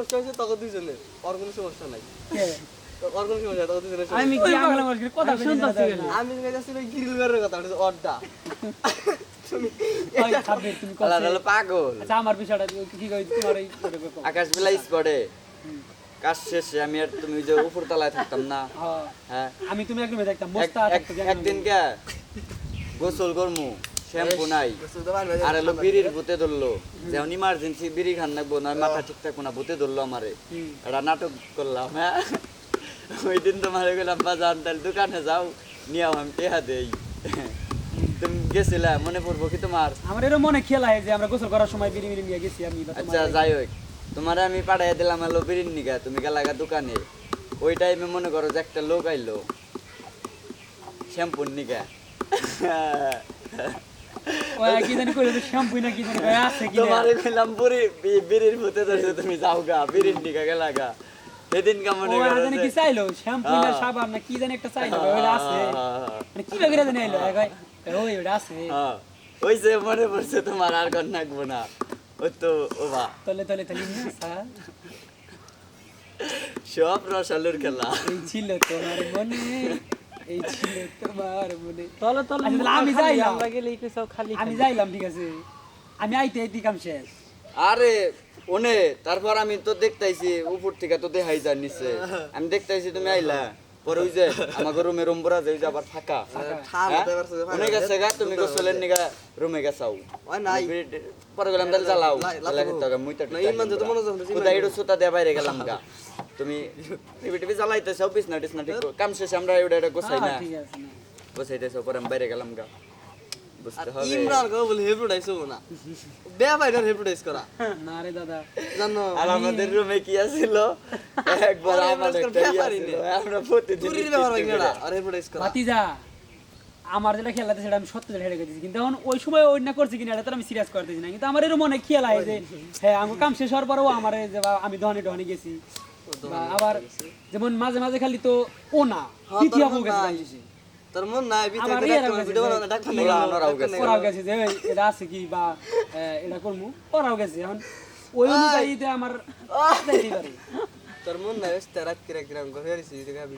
সমস্যা হয়েছে তখন দুজনে ওর কোনো সমস্যা নাই। ওর কোনো সমস্যা তখন দুজনের আমি কি আমলা কথা শুনতাছি গ্রিল কথা ওটা পাগল। আচ্ছা আমার বিষয়টা কি- কি কই তোমার এই করে কও। আকাশ বেলা স্পটে। কাজ শেষে আমি আর তুমি যে উপর তলায় থাকতাম না। হ্যাঁ, আমি তুমি একদিন কে? গোসল করমু। শ্যাম্পু নাই। আর এলো বিড়ির ভূতে ধরলো। যেমন ইমার্জেন্সি বিড়ি খান লাগবো না মাথা ঠিক থাকব না ভূতে ধরলো আমারে। একটা নাটক করলাম হ্যাঁ? ওই দিন তোমার গেলাম বাজার তাহলে দোকানে যাও নিয়াও আমি টেহা দেই। তুমি গেছিলা মনে পড়ব কি তোমার? আমার এরও মনে খেলা হয় যে আমরা গোসল করার সময় বিড়ি বিড়ি নিয়ে গেছি আমি আচ্ছা যাই হোক। তোমার আমি পাঠাই দিলাম হলো বিড়ির নিগা তুমি গেলাগা দোকানে। ওই টাইমে মনে করো যে একটা লোক আইলো শ্যাম্পুর নিগা। তোমার কইলাম বিড়ির ভূতে ধরছে তুমি যাও গা বিড়ির সেদিন মনে জানি কি চাইলো শ্যাম্পু না হ্যাঁ। সাবান না কি জানি একটা চাইলো ওইটা আছে। মানে কি বেগরে জানি আইলো ওই ওইটা আছে। হ্যাঁ, ওই যে মনে পড়ছে তোমার আর নাকবো না। ওই তো ও বা। তলে তলে সব রসালুর খেলা। ছিল তোমার মনে। এই ছিল তোমার মনে। তলে তলে আচ্ছা, আমি যাইলাম। আমরা গেলে একটু সব খালি আমি যাইলাম ঠিক আছে। আমি আইতে আইতে কাম শেষ। আরে ওনে তারপর আমি তো দেখতাইছি উপর থেকে তো দেখাই যায় নিচে। আমি দেখতাইছি তুমি আইলা। পরে ওই যে আমাকে রুমে রুম ভরা যায় যে আবার ফাঁকা। তো হ্যাঁ? অনেক আছে গা তুমি গোসলের নিগা রুমে গেছাও। ওই নাই। পরে গেলাম তাহলে জ্বালাও। তাহলে খেতে না, ইমান মনে কোথায় সুতা দিয়ে বাইরে গেলাম গা। তুমি টিভি টিভি জ্বালাইতেছো বিছনা টিছনা ঠিক কাম শেষে আমরা এটা এটা গোছাই না। হ্যাঁ, ঠিক আছে। গোছাইতেছো পরে আমি বাইরে গেলাম গা। বুঝতে হবে। ইমরান বলে হব না। হেপ্রোটাইজ করা। না রে দাদা। জানো আর আমাদের রুমে কি আছিল? একবার আমার একটা ইয়ে নেই। আমরা প্রতিদিন চুরির ব্যাপার ভাই না আর করা। ভাতিজা আমার যেটা খেলা সেটা আমি সত্য হেরে গেছি। কিন্তু এখন ওই সময় ওই না করছি কিনা এটা তো আমি সিরিয়াস করতেছি না। কিন্তু আমার এরকম মনে খেয়াল হয় যে হ্যাঁ আমার কাম শেষ হওয়ার পরেও আমার এই যে বা আমি দহনে দহনে গেছি। বা আবার যেমন মাঝে মাঝে খালি তো ও না তৃতীয় তোর গেছে নাই। কাম শেষে। তোর মন নাই ভিতরে আমার একটা ইয়েরাও ডাক্তার গেছে ভিডিও বানানো ডাক্তার ওরা ওরাও গেছে। ওরাও গেছে যে এটা আছে কি বা এটা করব ওরাও গেছে এখন। ওই অনুযায়ী আমার তোর মন নাই কিরা কিরাম করে